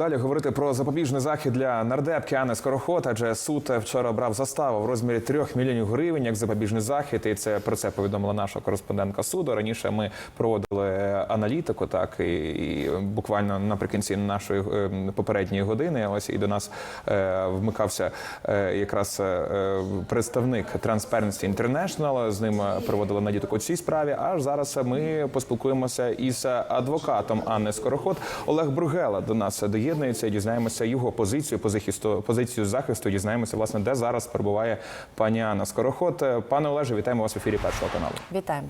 Далі говорити про запобіжний захід для нардепки Анни Скороход, адже суд вчора брав заставу в розмірі 3 мільйонів гривень як запобіжний захід. І це про це повідомила наша кореспондентка суду. Раніше ми проводили аналітику, так і, і буквально наприкінці нашої е, попередньої години. Ось і до нас е, вмикався е, якраз е, представник Transparency International. З ним проводили аналітику у цій справі. Аж зараз ми поспілкуємося із адвокатом Анни Скороход. Олег Бругела до нас доєднується. і Дізнаємося його позицію, позахисту, позицію захисту. Дізнаємося, власне, де зараз перебуває пані Анна Скороход. Пане Олеже, вітаємо вас в ефірі першого каналу. Вітаємо.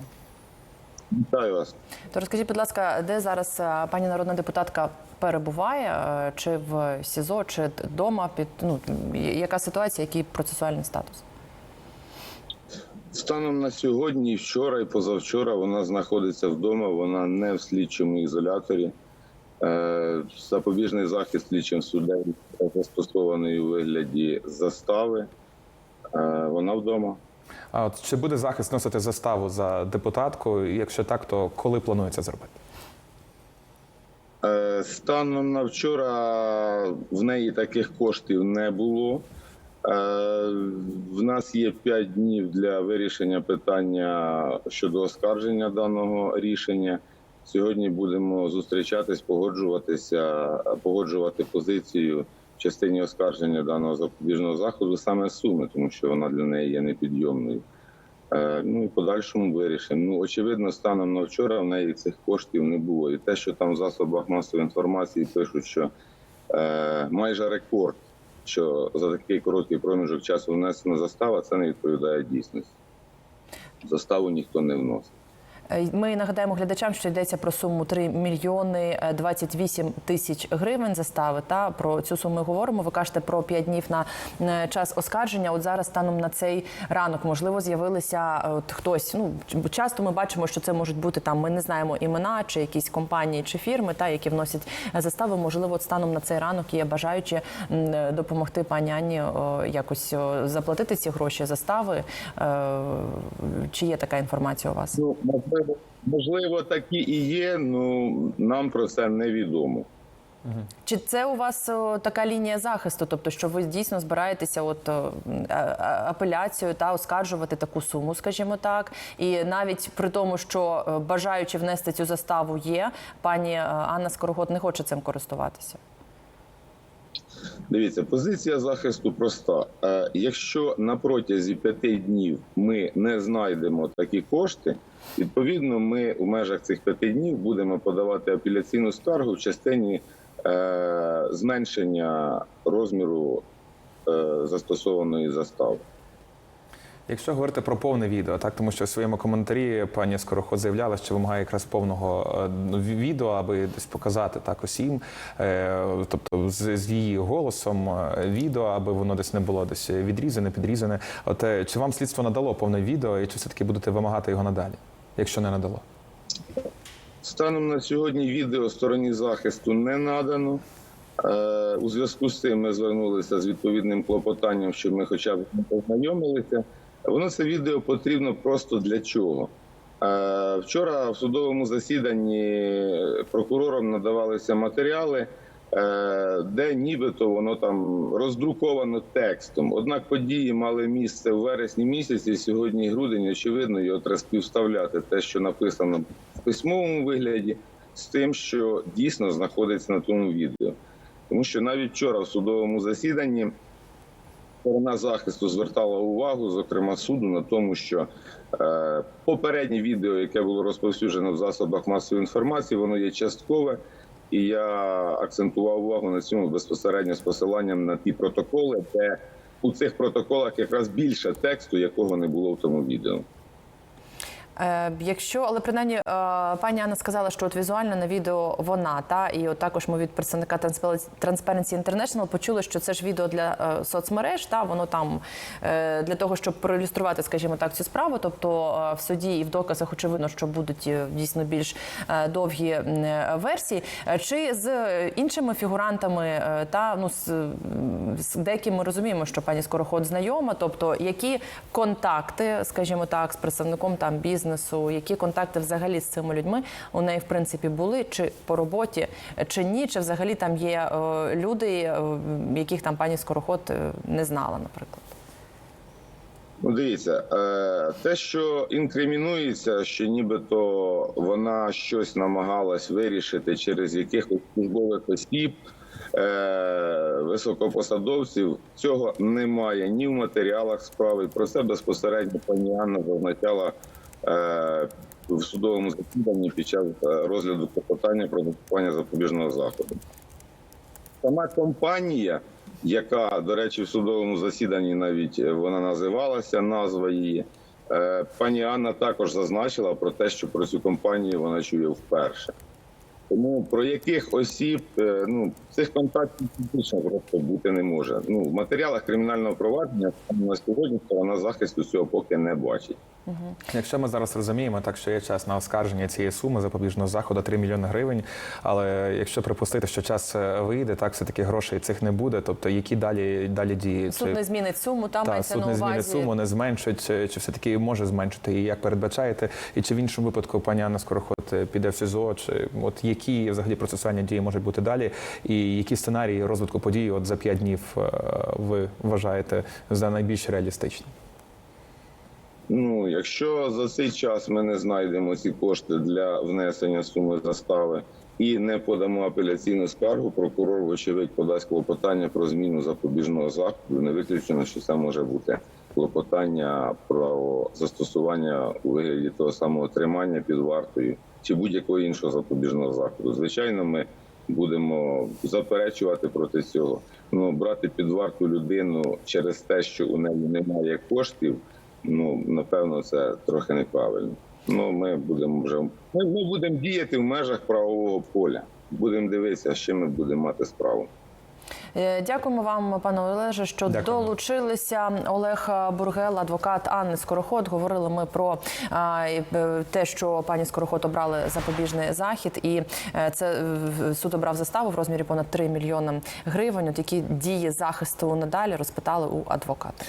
Вітаю вас. То розкажіть, будь ласка, де зараз е, пані народна депутатка перебуває? Е, Чи в СІЗО, чи вдома? Під ну яка ситуація, який процесуальний статус? Станом на сьогодні, вчора і позавчора вона знаходиться вдома. Вона не в слідчому ізоляторі. Е, Запобіжний захист слідчим суддем застосований у вигляді застави. Е, Вона вдома. А от чи буде захист носити заставу за депутатку? Якщо так, то коли планується зробити? Е, Станом на вчора в неї таких коштів не було. В нас є 5 днів для вирішення питання щодо оскарження даного рішення. Сьогодні будемо зустрічатись, погоджуватися, погоджувати позицію в частині оскарження даного запобіжного заходу саме суми, тому що вона для неї є непідйомною. Е, Ну і подальшому вирішимо. Ну очевидно, станом на вчора в неї цих коштів не було. І те, що там в засобах масової інформації пишуть, що е, майже рекорд, що за такий короткий проміжок часу внесена застава, це не відповідає дійсності. Заставу ніхто не вносить. Е, Ми нагадаємо глядачам, що йдеться про суму 3 мільйони е, 28 тисяч гривень застави. Та про цю суму ми говоримо. Ви кажете про 5 днів на е, час оскарження. От зараз станом на цей ранок можливо з'явилися е, от хтось. Ну часто ми бачимо, що це можуть бути там. Ми не знаємо імена чи якісь компанії чи фірми, та які вносять е, застави. Можливо, от станом на цей ранок є бажаючі е, допомогти пані Анні якось заплатити ці гроші застави. Е, Чи є така інформація у вас? Ну можливо, можливо, такі і є. Ну нам про це невідомо. Чи це у вас о, така лінія захисту? Тобто, що ви дійсно збираєтеся от о, апеляцію та оскаржувати таку суму, скажімо так, і навіть при тому, що е, бажаючи внести цю заставу є, пані е, Анна Скороход не хоче цим користуватися. Дивіться, позиція захисту проста. Е, Якщо на протязі п'яти днів ми не знайдемо такі кошти, відповідно, ми у межах цих п'яти днів будемо подавати апеляційну скаргу в частині е, зменшення розміру е, застосованої застави. Якщо говорити про повне відео, так тому що в своєму коментарі пані Скороход заявляла, що вимагає якраз повного е, ві- відео, аби десь показати так усім, е, тобто з, її голосом е, відео, аби воно десь не було десь відрізане, підрізане. От чи вам слідство надало повне відео, і чи все таки будете вимагати його надалі, якщо не надало? Станом на сьогодні відео стороні захисту не надано. У зв'язку з цим ми звернулися з відповідним клопотанням, щоб ми хоча б познайомилися. Воно це відео потрібно просто для чого? Е, Вчора в судовому засіданні прокурором надавалися матеріали, е, де нібито воно там роздруковано текстом. Однак події мали місце в вересні місяці, сьогодні грудень, очевидно, його треба співставляти те, що написано в письмовому вигляді, з тим, що дійсно знаходиться на тому відео. Тому що навіть вчора в судовому засіданні сторона захисту звертала увагу, зокрема суду, на тому, що е, попереднє відео, яке було розповсюджено в засобах масової інформації, воно є часткове. І я акцентував увагу на цьому безпосередньо з посиланням на ті протоколи, де у цих протоколах якраз більше тексту, якого не було в тому відео. Е, якщо, але принаймні е, пані Анна сказала, що от візуально на відео вона та і от також ми від представника Transparency International почули, що це ж відео для е, соцмереж. Та воно там для того, щоб проілюструвати, скажімо так, цю справу. Тобто в суді і в доказах очевидно, що будуть дійсно більш довгі версії. Чи з іншими фігурантами та ну з, з деякими ми розуміємо, що пані Скороход знайома, тобто які контакти, скажімо так, з представником там бізнесу бізнесу? Які контакти взагалі з цими людьми у неї в принципі були? Чи по роботі, чи ні? Чи взагалі там є е, люди, е, яких там пані Скороход е, не знала, наприклад? Ну, дивіться, те, що інкримінується, що нібито вона щось намагалась вирішити через якихось службових осіб, високопосадовців, цього немає ні в матеріалах справи. Про це безпосередньо пані Анна зазначала в судовому засіданні під час е, розгляду клопотання про застосування запобіжного заходу. Сама компанія, яка, до речі, в судовому засіданні навіть е, вона називалася, назва її. е, Пані Анна також зазначила про те, що про цю компанію вона чує вперше. Тому про яких осіб е, ну цих контактів фізично просто бути не може. Ну в матеріалах кримінального провадження на сьогодні сторона захисту цього поки не бачить. Якщо ми зараз розуміємо, так що є час на оскарження цієї суми запобіжного заходу 3 мільйони гривень. Але якщо припустити, що час е, вийде, так все таки грошей цих не буде. Тобто, які далі далі дії? Суд Чи- не змінить суму, там та, суд не змінить увазі. суму, не зменшить, чи, чи все таки може зменшити і як передбачаєте? І чи в іншому випадку пані Анна Скороход е, піде в СІЗО? Чи от які взагалі процесуальні дії можуть бути далі? І які сценарії розвитку подій от за 5 днів е, ви вважаєте за найбільш реалістичні? Ну, якщо за цей час ми не знайдемо ці кошти для внесення суми застави і не подамо апеляційну скаргу, прокурор, вочевидь, подасть клопотання про зміну запобіжного заходу. Не виключено, що це може бути клопотання про застосування у вигляді того самого тримання під вартою чи будь-якого іншого запобіжного заходу. Звичайно, ми будемо заперечувати проти цього. Ну брати під варту людину через те, що у неї немає коштів. Ну напевно, це трохи неправильно. Ну ми будемо вже ми, ми будемо діяти в межах правового поля. Будемо дивитися, з чим ми будемо мати справу. Е, Дякуємо вам, пане Олеже, що Дякуємо. долучилися. Олег Бургел, адвокат Анни Скороход. Говорили ми про а, е, те, що пані Скороход обрали запобіжний захід, і е, це суд обрав заставу в розмірі понад 3 мільйони гривень. От які дії захисту надалі розпитали у адвоката.